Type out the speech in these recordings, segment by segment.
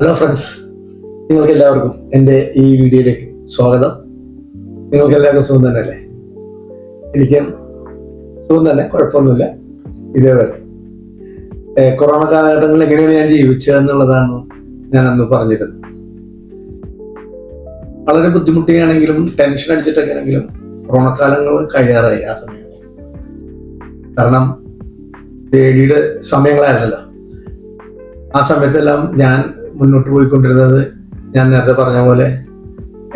Hello friends നിങ്ങൾക്ക് എല്ലാവർക്കും എന്റെ ഈ വീഡിയോയിലേക്ക് സ്വാഗതം. നിങ്ങൾക്ക് എല്ലാവർക്കും സുഖം തന്നെ അല്ലേ എനിക്കും സുഖം തന്നെ കുഴപ്പമൊന്നുമില്ല. ഇതേവരെ കൊറോണ കാലഘട്ടങ്ങളിൽ എങ്ങനെയാണ് ഞാൻ ജീവിച്ചത് എന്നുള്ളതാണ് ഞാൻ അന്ന് പറഞ്ഞിരുന്നത്. വളരെ ബുദ്ധിമുട്ടിയാണെങ്കിലും ടെൻഷൻ അടിച്ചിട്ടൊക്കെ ആണെങ്കിലും കൊറോണ കാലങ്ങൾ കഴിയാറായി ആ സമയം. കാരണം പേടിയുടെ സമയങ്ങളായിരുന്നല്ലോ. ആ സമയത്തെല്ലാം ഞാൻ മുന്നോട്ട് പോയിക്കൊണ്ടിരുന്നത് ഞാൻ നേരത്തെ പറഞ്ഞ പോലെ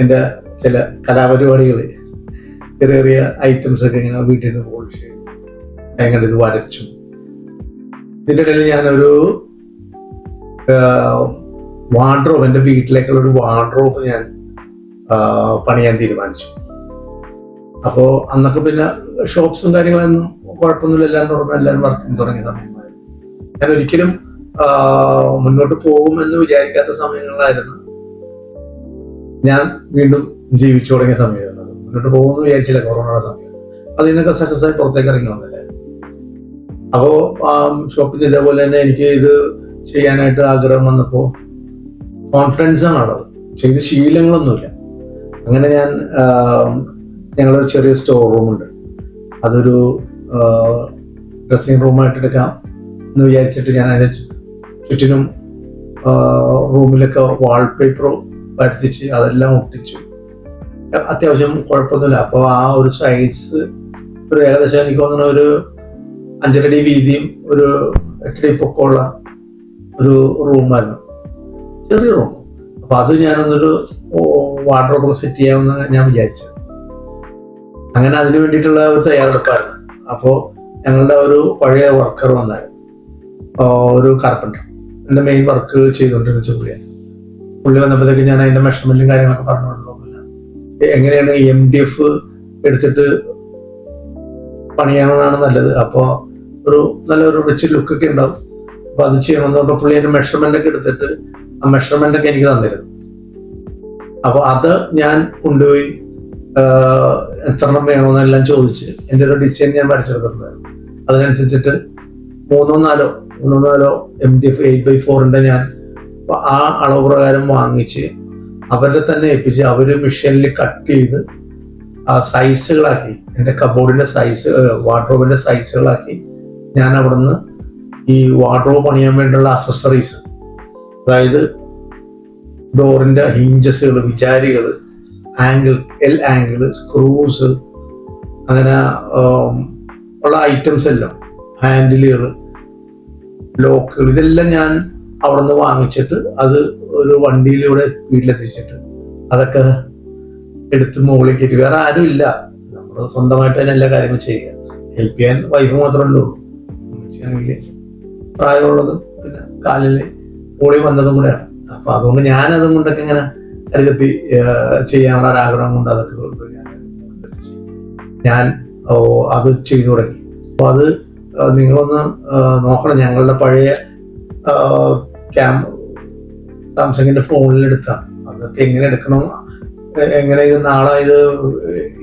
എന്റെ ചില കലാപരിപാടികൾ ചെറിയ ചെറിയ ഐറ്റംസ് ഒക്കെ ഇങ്ങനെ വീട്ടിൽ നിന്ന് പോളിഷ് ചെയ്തു. എങ്ങനെ ഇത് വരച്ചു. ഇതിന്റെ ഇടയിൽ ഞാനൊരു വാർഡ്രോബ് എന്റെ വീട്ടിലേക്കുള്ള ഒരു വാർഡ്രോബ് ഞാൻ പണിയാൻ തീരുമാനിച്ചു. അപ്പോൾ അന്നൊക്കെ പിന്നെ ഷോപ്സും കാര്യങ്ങളൊന്നും കുഴപ്പമൊന്നുമില്ല. എല്ലാം തുറന്ന് എല്ലാവരും വർക്കിംഗ് തുടങ്ങിയ സമയമായിരുന്നു. ഞാൻ ഒരിക്കലും മുന്നോട്ട് പോകുമെന്ന് വിചാരിക്കാത്ത സമയങ്ങളിലായിരുന്നു ഞാൻ വീണ്ടും ജീവിച്ചു തുടങ്ങിയ സമയമായിരുന്നത് മുന്നോട്ട് പോകുമെന്ന് വിചാരിച്ചില്ല കൊറോണയുടെ സമയം. അതിൽ നിന്നൊക്കെ സക്സസ് ആയി പുറത്തേക്ക് ഇറങ്ങി വന്നല്ലേ? അപ്പോ ഷോപ്പിൽ ഇതേപോലെ തന്നെ എനിക്ക് ഇത് ചെയ്യാനായിട്ട് ആഗ്രഹം വന്നപ്പോൾ കോൺഫിഡൻസ് ആണുള്ളത്. ചെയ്ത് ശീലങ്ങളൊന്നുമില്ല. അങ്ങനെ ഞാൻ ഞങ്ങളൊരു ചെറിയ സ്റ്റോർ റൂമുണ്ട് അതൊരു ഡ്രസ്സിങ് റൂമായിട്ട് എടുക്കാം എന്ന് വിചാരിച്ചിട്ട് ഞാൻ അതിന് ചു- ചുറ്റിനും റൂമിലൊക്കെ വാൾപേപ്പർ വരുത്തിച്ച് അതെല്ലാം ഒട്ടിച്ചു. അത്യാവശ്യം കുഴപ്പമൊന്നുമില്ല. അപ്പോൾ ആ ഒരു സൈസ് ഒരു ഏകദേശം എനിക്ക് തോന്നുന്ന ഒരു അഞ്ചരടി വീതിയും ഒരു എട്ടടി പൊക്കമുള്ള ഒരു റൂമായിരുന്നു. ചെറിയ റൂം. അപ്പൊ അത് ഞാനൊന്നൊരു വാർഡ്രോബ് സെറ്റ് ചെയ്യാമെന്ന് ഞാൻ വിചാരിച്ചു. അങ്ങനെ അതിന് വേണ്ടിയിട്ടുള്ള ഒരു തയ്യാറെടുപ്പായിരുന്നു. അപ്പോൾ ഞങ്ങളുടെ ഒരു പഴയ വർക്കർ വന്നായിരുന്നു. ഒരു കാർപ്പന്റർ. എന്റെ മെയിൻ വർക്ക് ചെയ്തുകൊണ്ടിരുന്ന പുള്ളിയാണ് പുള്ളി വന്നപ്പോഴത്തേക്ക് ഞാൻ അതിന്റെ മെഷർമെന്റും കാര്യങ്ങളൊക്കെ പറഞ്ഞു എങ്ങനെയാണ് എം ഡി എഫ് എടുത്തിട്ട് പണിയാണെന്നാണ് നല്ലത്. അപ്പോൾ ഒരു നല്ലൊരു റിച്ച് ലുക്കൊക്കെ ഉണ്ടാവും. അപ്പൊ അത് ചെയ്യണമെന്ന് പറഞ്ഞപ്പോൾ പുള്ളി എന്റെ മെഷർമെന്റ് ഒക്കെ എടുത്തിട്ട് ആ മെഷർമെന്റ് ഒക്കെ എനിക്ക് തന്നിരുന്നു. അപ്പൊ അത് ഞാൻ കൊണ്ടുപോയി എത്രണ്ണം വേണമെന്നെല്ലാം ചോദിച്ച് എന്റെ ഒരു ഡിസൈൻ ഞാൻ വരച്ചെടുത്തിട്ടുണ്ടായിരുന്നു. അതിനനുസരിച്ചിട്ട് മൂന്നോ നാലോ മൂന്നോ നാലോ M D F eight by ഫോറിന്റെ ഞാൻ ആ അളവ് പ്രകാരം വാങ്ങിച്ച് അവരെ തന്നെ ഏൽപ്പിച്ച് അവർ മിഷനിൽ കട്ട് ചെയ്ത് ആ സൈസുകളാക്കി എന്റെ കബോർഡിന്റെ സൈസ് വാർഡ്രോബിന്റെ സൈസുകളാക്കി ഞാൻ അവിടുന്ന് ഈ വാർഡ്രോബ് പണിയാൻ വേണ്ടിയുള്ള അസസറീസ് അതായത് ഡോറിന്റെ ഹിഞ്ചസുകൾ വിചാരികൾ ആംഗിൾ എൽ ആംഗിൾ സ്ക്രൂസ് അങ്ങനെ ഉള്ള ഐറ്റംസ് എല്ലാം ഹാൻഡിലുകൾ ലോക്കുകൾ. ഇതെല്ലാം ഞാൻ അവിടെ നിന്ന് വാങ്ങിച്ചിട്ട് അത് ഒരു വണ്ടിയിലൂടെ വീട്ടിലെത്തിച്ചിട്ട് അതൊക്കെ എടുത്ത് മുകളിൽ കയറ്റി. വേറെ ആരും ഇല്ല. നമ്മൾ സ്വന്തമായിട്ട് തന്നെ എല്ലാ കാര്യങ്ങളും ചെയ്യുക ഹെൽപ്പ് ചെയ്യാൻ വൈഫ് മാത്രമേ ഉള്ളൂ. പ്രായമുള്ളതും പിന്നെ കാലിൽ പോളി വന്നതും കൂടെയാണ് അപ്പൊ അതുകൊണ്ട് ഞാൻ അതും കൊണ്ടൊക്കെ ഇങ്ങനെ കരുതപ്പി ചെയ്യാനുള്ള ഒരാഗ്രഹം കൊണ്ട് അതൊക്കെ ഞാൻ ഞാൻ അത് ചെയ്തു തുടങ്ങി. അപ്പൊ അത് നിങ്ങളൊന്ന് നോക്കണം. ഞങ്ങളുടെ പഴയ ക്യാം സാംസങ്ങിന്റെ ഫോണിൽ എടുത്താണ് അതൊക്കെ എങ്ങനെ എടുക്കണം? എങ്ങനെ ഇത് നാളെ ഇത്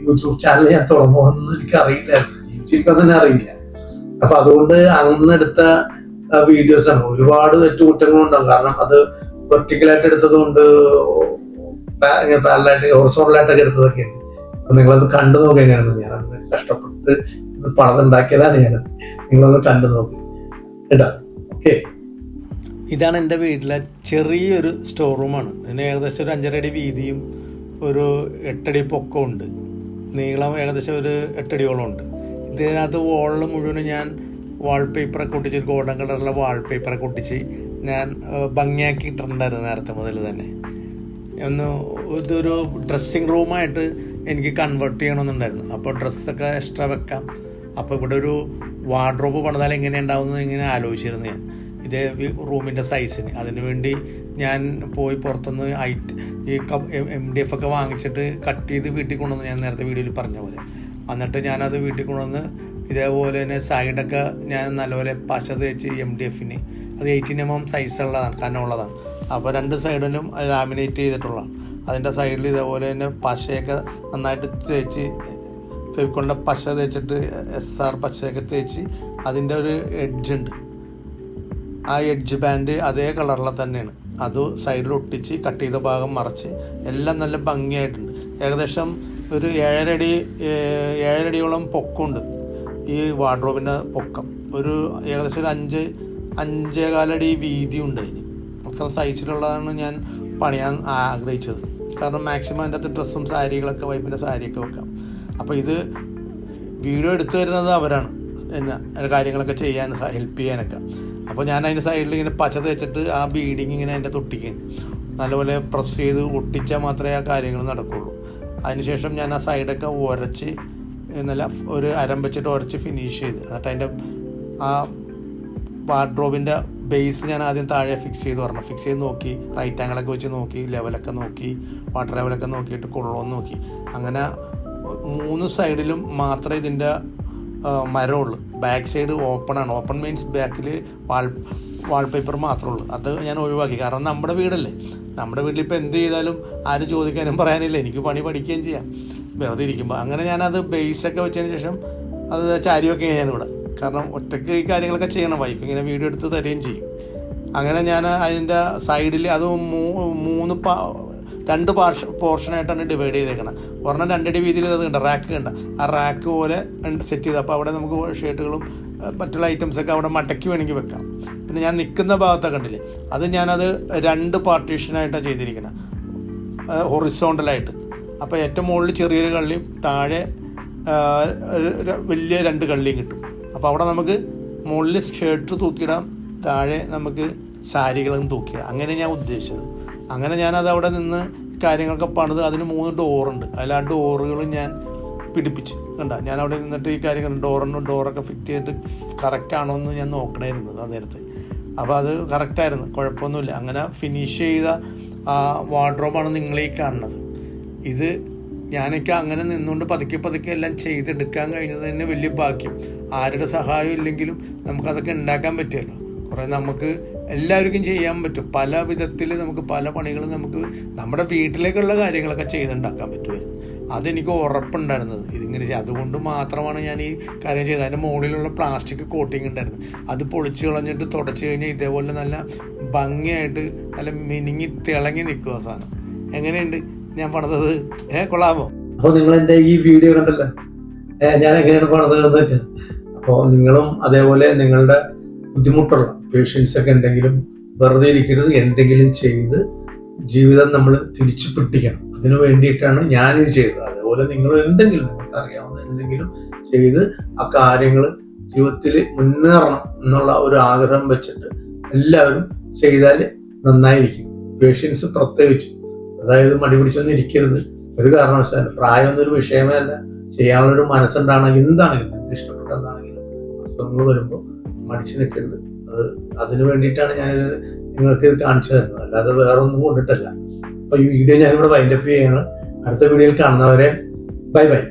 യൂട്യൂബ് ചാനൽ ഞാൻ തുടങ്ങുമെന്ന് എനിക്ക് അറിയില്ലായിരുന്നു ജീവിച്ചിരിക്കാൻ തന്നെ അറിയില്ല. അപ്പൊ അതുകൊണ്ട് അന്ന് എടുത്ത വീഡിയോസ് ആണ് ഒരുപാട് തെറ്റുകുറ്റങ്ങളുണ്ടാവും. കാരണം അത് വെർട്ടിക്കലായിട്ട് എടുത്തത് കൊണ്ട് പാരലായിട്ട് ഹൊറിസോണലായിട്ടൊക്കെ എടുത്തതൊക്കെ ഉണ്ട് അപ്പൊ നിങ്ങളത് കണ്ടു നോക്കുക എങ്ങനെയാണ് ഞാൻ കഷ്ടപ്പെട്ട് പണിതുണ്ടാക്കിയതാണ് ഞാനത്. നിങ്ങളത് കണ്ടു നോക്കി. കേട്ടാ? ഓക്കെ. ഇതാണ് എന്റെ വീട്ടിലെ ചെറിയൊരു സ്റ്റോർ റൂമാണ് ഇതിന് ഏകദേശം ഒരു അഞ്ചരടി വീതിയും ഒരു എട്ടടി പൊക്കമുണ്ട് നീളം ഏകദേശം ഒരു എട്ടടിയോളം ഉണ്ട്. ഇതിനകത്ത് വോളിൽ മുഴുവനും ഞാൻ വാൾപേപ്പറൊക്കെ ഒട്ടിച്ച് ഗോൾഡൻ കളറുള്ള വാൾപേപ്പറൊക്കെ ഒട്ടിച്ച് ഞാൻ ഭംഗിയാക്കി ഇട്ടിട്ടുണ്ടായിരുന്നു നേരത്തെ മുതൽ തന്നെ. ഒന്ന് ഇതൊരു ഡ്രസ്സിങ് റൂമായിട്ട് എനിക്ക് കൺവേർട്ട് ചെയ്യണമെന്നുണ്ടായിരുന്നു. അപ്പോൾ ഡ്രസ്സൊക്കെ എക്സ്ട്രാ വെക്കാം. അപ്പോൾ ഇവിടെ ഒരു വാർഡ്രോബ് പണിതാൽ എങ്ങനെ ഉണ്ടാവും ഇങ്ങനെ ആലോചിച്ചിരുന്നു ഞാൻ. ഇതേ റൂമിന്റെ സൈസിന് അതിന് വേണ്ടി ഞാൻ പോയി പുറത്തുനിന്ന് ഐറ്റ് ഈ എം ഡി എഫ് ഒക്കെ വാങ്ങിച്ചിട്ട് കട്ട് ചെയ്ത് വീട്ടിൽ കൊണ്ടുവന്ന് ഞാൻ നേരത്തെ വീഡിയോയിൽ പറഞ്ഞ പോലെ. എന്നിട്ട് ഞാനത് വീട്ടിൽ കൊണ്ടുവന്ന് ഇതേപോലെ തന്നെ സൈഡൊക്കെ ഞാൻ നല്ലപോലെ പശ തേച്ച് എം ഡി എഫിന് അത് എയ്റ്റീൻ എം എം സൈസുള്ളതാണ് കനമുള്ളതാണ് അപ്പോൾ രണ്ട് സൈഡിലും ലാമിനേറ്റ് ചെയ്തിട്ടുള്ളതാണ്. അതിന്റെ സൈഡിൽ ഇതേപോലെ തന്നെ പശയൊക്കെ നന്നായിട്ട് തേച്ച് ഫെവിക്കോളിന്റെ പശ തേച്ചിട്ട് എസ് ആർ പശയൊക്കെ തേച്ച് അതിന്റെ ഒരു എഡ്ജ് ഉണ്ട്. ആ എഡ്ജ് ബാൻഡ് അതേ കളറിലെ തന്നെയാണ്. അത് സൈഡിൽ ഒട്ടിച്ച് കട്ട് ചെയ്ത ഭാഗം മറച്ച് എല്ലാം നല്ല ഭംഗിയായിട്ടുണ്ട്. ഏകദേശം ഒരു ഏഴരടി ഏഴരടിയോളം പൊക്കുണ്ട് ഈ വാർഡ്രോബിന്റെ പൊക്കം. ഒരു ഏകദേശം ഒരു അഞ്ച് അഞ്ചേകാലടി വീതി ഉണ്ട് അതിന്. അത്ര സൈസിലുള്ളതാണ് ഞാൻ പണിയാൻ ആഗ്രഹിച്ചത്. കാരണം മാക്സിമം അതിന്റെ അകത്ത് ഡ്രസ്സും സാരികളൊക്കെ വൈഫിന്റെ സാരിയൊക്കെ വെക്കാം. അപ്പോൾ ഇത് വീഡിയോ എടുത്തു തരുന്നത് അവരാണ്. എന്നെ കാര്യങ്ങളൊക്കെ ചെയ്യാൻ ഹെൽപ്പ് ചെയ്യാനൊക്കെ. അപ്പോൾ ഞാൻ അതിന്റെ സൈഡിൽ ഇങ്ങനെ പച്ച തേച്ചിട്ട് ആ ബീഡിങ് ഇങ്ങനെ അതിന്റെ തൊട്ടിക്കുകയാണ് നല്ലപോലെ പ്രസ് ചെയ്ത് ഒട്ടിച്ചാൽ മാത്രമേ ആ കാര്യങ്ങൾ നടക്കുകയുള്ളൂ അതിനുശേഷം ഞാൻ ആ സൈഡൊക്കെ ഉരച്ച് നല്ല ഒരു അരം വെച്ചിട്ട് ഉരച്ച് ഫിനിഷ് ചെയ്ത്. എന്നിട്ട് അതിന്റെ ആ വാർഡ്രോബിന്റെ ബേസ് ഞാൻ ആദ്യം താഴെ ഫിക്സ് ചെയ്ത് പറഞ്ഞു ഫിക്സ് ചെയ്ത് നോക്കി റൈറ്റ് ആംഗിളൊക്കെ വെച്ച് നോക്കി ലെവലൊക്കെ നോക്കി വാട്ടർ ലെവലൊക്കെ നോക്കിയിട്ട് കൊള്ളോന്ന് നോക്കി. അങ്ങനെ മൂന്ന് സൈഡിലും മാത്രമേ ഇതിന്റെ മരമുള്ളൂ. ബാക്ക് സൈഡ് ഓപ്പൺ ആണ്. ഓപ്പൺ മീൻസ് ബാക്കിൽ വാൾ വാൾപേപ്പർ മാത്രമേ ഉള്ളൂ. അത് ഞാൻ ഒഴിവാക്കി. കാരണം നമ്മുടെ വീടല്ലേ. നമ്മുടെ വീട്ടിൽ ഇപ്പോൾ എന്ത് ചെയ്താലും ആരും ചോദിക്കാനും പറയാനില്ല. എനിക്ക് പണി പഠിക്കുകയും ചെയ്യാം. വെറുതെ ഇരിക്കുമ്പോൾ അങ്ങനെ ഞാനത് ബേസൊക്കെ വെച്ചതിന് ശേഷം അത് ചാരി വെക്കുകയും ഞാനിവിടെ. കാരണം ഒറ്റയ്ക്ക് ഈ കാര്യങ്ങളൊക്കെ ചെയ്യണം. വൈഫ് ഇങ്ങനെ വീഡിയോ എടുത്ത് തരികയും ചെയ്യും. അങ്ങനെ ഞാൻ അതിന്റെ സൈഡിൽ അത് മൂന്ന് രണ്ട് പാർഷ പോർഷനായിട്ടാണ് ഡിവൈഡ് ചെയ്തേക്കുന്നത് ഒരെണ്ണം രണ്ടടി വീതിയിൽ അത് കണ്ട? റാക്ക് കണ്ട? ആ റാക്ക് പോലെ സെറ്റ് ചെയ്ത്. അപ്പോൾ അവിടെ നമുക്ക് ഷർട്ടുകളും മറ്റുള്ള ഐറ്റംസൊക്കെ അവിടെ മടക്കി വേണമെങ്കിൽ വെക്കാം. പിന്നെ ഞാൻ നിൽക്കുന്ന ഭാഗത്തൊക്കെ കണ്ടില്ലേ? അത് ഞാനത് രണ്ട് പാർട്ടീഷനായിട്ടാണ് ചെയ്തിരിക്കുന്നത് ഹൊറിസോണ്ടലായിട്ട് അപ്പോൾ ഏറ്റവും മുകളിൽ ചെറിയൊരു കള്ളിയും താഴെ വലിയ രണ്ട് കള്ളിയും കിട്ടും. അപ്പോൾ അവിടെ നമുക്ക് മുകളിൽ ഷർട്ട് തൂക്കിയിടാം താഴെ നമുക്ക് സാരികളും തൂക്കിയിടാം. അങ്ങനെ ഞാൻ ഉദ്ദേശിച്ചത്. അങ്ങനെ ഞാനത് അവിടെ നിന്ന് കാര്യങ്ങളൊക്കെ പണിത് അതിന് മൂന്ന് ഡോറുണ്ട്. അതിൽ ആ ഡോറുകളും ഞാൻ പിടിപ്പിച്ച്. കണ്ട? ഞാൻ അവിടെ നിന്നിട്ട് ഈ കാര്യങ്ങൾ ഡോറിന് ഡോറൊക്കെ ഫിറ്റ് ചെയ്തിട്ട് കറക്റ്റ് ആണോ എന്ന് ഞാൻ നോക്കണമായിരുന്നു ആ നേരത്തെ. അപ്പോൾ അത് കറക്റ്റായിരുന്നു കുഴപ്പമൊന്നുമില്ല. അങ്ങനെ ഫിനിഷ് ചെയ്ത ആ വാർഡ്രോബാണ് നിങ്ങളീ കാണുന്നത്. ഇത് ഞാനൊക്കെ അങ്ങനെ നിന്നുകൊണ്ട് പതുക്കെ പതുക്കെ എല്ലാം ചെയ്തെടുക്കാൻ കഴിഞ്ഞത് തന്നെ വലിയ ഭാഗ്യം. ആരുടെ സഹായം ഇല്ലെങ്കിലും നമുക്കതൊക്കെ ഉണ്ടാക്കാൻ പറ്റുമല്ലോ. കുറേ നമുക്ക് എല്ലാവർക്കും ചെയ്യാൻ പറ്റും. പല വിധത്തിൽ നമുക്ക് പല പണികളും നമുക്ക് നമ്മുടെ വീട്ടിലേക്കുള്ള കാര്യങ്ങളൊക്കെ ചെയ്തുണ്ടാക്കാൻ പറ്റുമായിരുന്നു. അതെനിക്ക് ഉറപ്പുണ്ടായിരുന്നത്. ഇതിങ്ങനെ അതുകൊണ്ട് മാത്രമാണ് ഞാൻ ഈ കാര്യം ചെയ്തത്. അതിന്റെ മുകളിലുള്ള പ്ലാസ്റ്റിക് കോട്ടിങ് ഉണ്ടായിരുന്നു. അത് പൊളിച്ച് കളഞ്ഞിട്ട് തുടച്ച് കഴിഞ്ഞാൽ ഇതേപോലെ നല്ല ഭംഗിയായിട്ട് നല്ല മിനിങ്ങി തിളങ്ങി നിൽക്കുക സാധനം. എങ്ങനെയുണ്ട്? ഞാൻ പണിതത്? ഏ കൊള്ളാമോ? അപ്പോൾ നിങ്ങൾ എന്റെ ഈ വീഡിയോ കണ്ടല്ലോ. ഞാൻ എങ്ങനെയാണ് പണിതത് അപ്പോൾ നിങ്ങളും അതേപോലെ നിങ്ങളുടെ ബുദ്ധിമുട്ടുള്ള പേഷ്യൻസ് ഒക്കെ ഉണ്ടെങ്കിലും വെറുതെ ഇരിക്കരുത് എന്തെങ്കിലും ചെയ്ത് ജീവിതം നമ്മൾ തിരിച്ചു പിടിക്കണം അതിനു വേണ്ടിയിട്ടാണ് ഞാനിത് ചെയ്തത്. അതുപോലെ നിങ്ങൾ എന്തെങ്കിലും നിങ്ങൾക്ക് അറിയാവുന്ന എന്തെങ്കിലും ചെയ്ത് ആ കാര്യങ്ങൾ ജീവിതത്തിൽ മുന്നേറണം എന്നുള്ള ഒരു ആഗ്രഹം വെച്ചിട്ട് എല്ലാവരും ചെയ്താൽ നന്നായിരിക്കും. പേഷ്യൻസ് പ്രത്യേകിച്ച് അതായത് മടി പിടിച്ചൊന്നും ഇരിക്കരുത്. ഒരു കാരണവശാലും പ്രായമൊന്നും ഒരു വിഷയമേ അല്ല. ചെയ്യാനുള്ളൊരു മനസ്സുണ്ടാണെങ്കിൽ എന്താണെങ്കിലും നിങ്ങൾക്ക് ഇഷ്ടപ്പെട്ടെന്നാണെങ്കിലും അസുഖങ്ങൾ വരുമ്പോൾ മടിച്ചു നിൽക്കരുത്. അത് അതിന് വേണ്ടിയിട്ടാണ് ഞാനിത് നിങ്ങൾക്ക് ഇത് കാണിച്ചു തരുന്നത്. അല്ലാതെ വേറെ ഒന്നും കൊണ്ടിട്ടല്ല. അപ്പൊ ഈ വീഡിയോ ഞാനിവിടെ വൈൻഡപ്പ് ചെയ്യാണ്. അടുത്ത വീഡിയോയിൽ കാണുന്നവരെ ബൈ ബൈ.